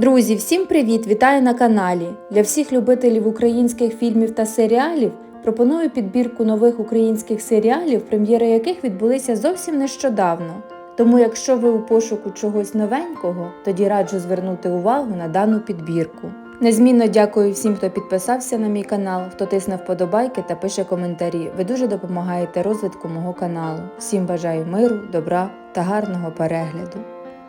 Друзі, всім привіт! Вітаю на каналі. Для всіх любителів українських фільмів та серіалів пропоную підбірку нових українських серіалів, прем'єри яких відбулися зовсім нещодавно. Тому, якщо ви у пошуку чогось новенького, тоді раджу звернути увагу на дану підбірку. Незмінно дякую всім, хто підписався на мій канал, хто тисне вподобайки та пише коментарі. Ви дуже допомагаєте розвитку мого каналу. Всім бажаю миру, добра та гарного перегляду.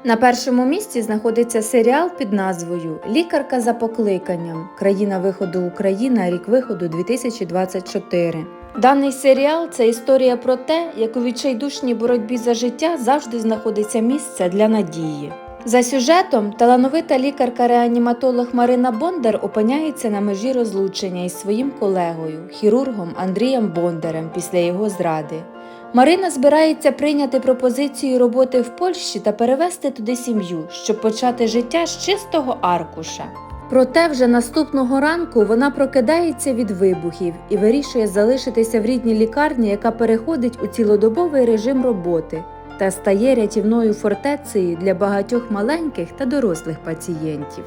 На першому місці знаходиться серіал під назвою Лікарка за покликанням. Країна виходу Україна, рік виходу 2024. Даний серіал це історія про те, як у відчайдушній боротьбі за життя завжди знаходиться місце для надії. За сюжетом талановита лікарка-реаніматолог Марина Бондар опиняється на межі розлучення із своїм колегою, хірургом Андрієм Бондарем після його зради. Марина збирається прийняти пропозицію роботи в Польщі та перевезти туди сім'ю, щоб почати життя з чистого аркуша. Проте вже наступного ранку вона прокидається від вибухів і вирішує залишитися в рідній лікарні, яка переходить у цілодобовий режим роботи та стає рятівною фортецею для багатьох маленьких та дорослих пацієнтів.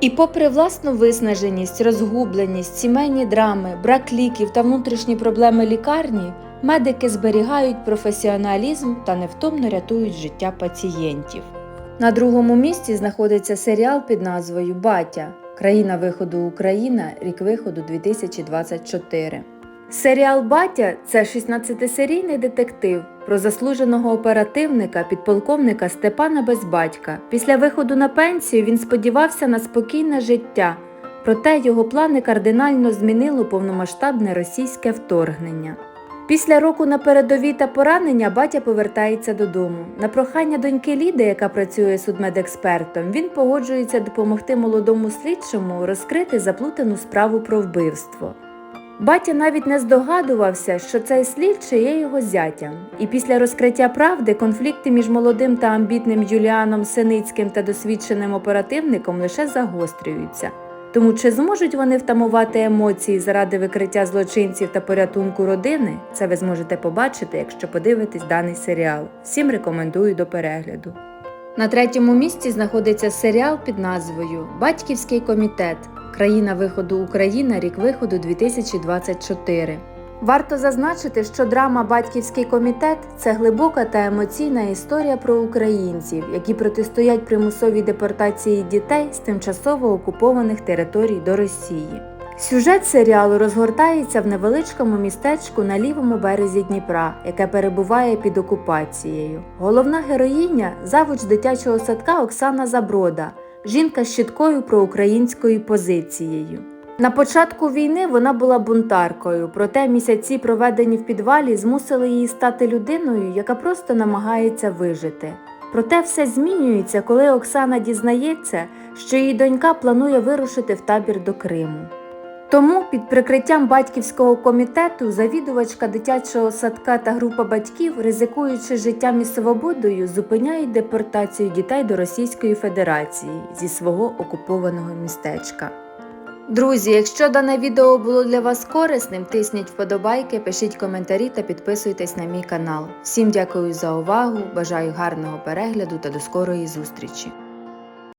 І попри власну виснаженість, розгубленість, сімейні драми, брак ліків та внутрішні проблеми лікарні, медики зберігають професіоналізм та невтомно рятують життя пацієнтів. На другому місці знаходиться серіал під назвою Батя Країна виходу Україна, рік виходу 2024. Серіал Батя це 16-серійний детектив про заслуженого оперативника підполковника Степана Безбатька. Після виходу на пенсію він сподівався на спокійне життя, проте його плани кардинально змінило повномасштабне російське вторгнення. Після року на передовій та поранення батя повертається додому. На прохання доньки Ліди, яка працює судмедекспертом, він погоджується допомогти молодому слідчому розкрити заплутану справу про вбивство. Батя навіть не здогадувався, що цей слідчий є його зятям, і після розкриття правди конфлікти між молодим та амбітним Юліаном Синицьким та досвідченим оперативником лише загострюються. Тому чи зможуть вони втамувати емоції заради викриття злочинців та порятунку родини, це ви зможете побачити, якщо подивитесь даний серіал. Всім рекомендую до перегляду. На третьому місці знаходиться серіал під назвою Батьківський комітет. Країна виходу Україна, рік виходу 2024. Варто зазначити, що драма Батьківський комітет це глибока та емоційна історія про українців, які протистоять примусовій депортації дітей з тимчасово окупованих територій до Росії. Сюжет серіалу розгортається в невеличкому містечку на лівому березі Дніпра, яке перебуває під окупацією. Головна героїня завуч дитячого садка Оксана Заброда, жінка з чіткою проукраїнською позицією. На початку війни вона була бунтаркою, проте місяці, проведені в підвалі, змусили її стати людиною, яка просто намагається вижити. Проте все змінюється, коли Оксана дізнається, що її донька планує вирушити в табір до Криму. Тому під прикриттям батьківського комітету завідувачка дитячого садка та група батьків, ризикуючи життям і свободою, зупиняють депортацію дітей до Російської Федерації зі свого окупованого містечка. Друзі, якщо дане відео було для вас корисним, тисніть вподобайки, пишіть коментарі та підписуйтесь на мій канал. Всім дякую за увагу, бажаю гарного перегляду та до скорої зустрічі!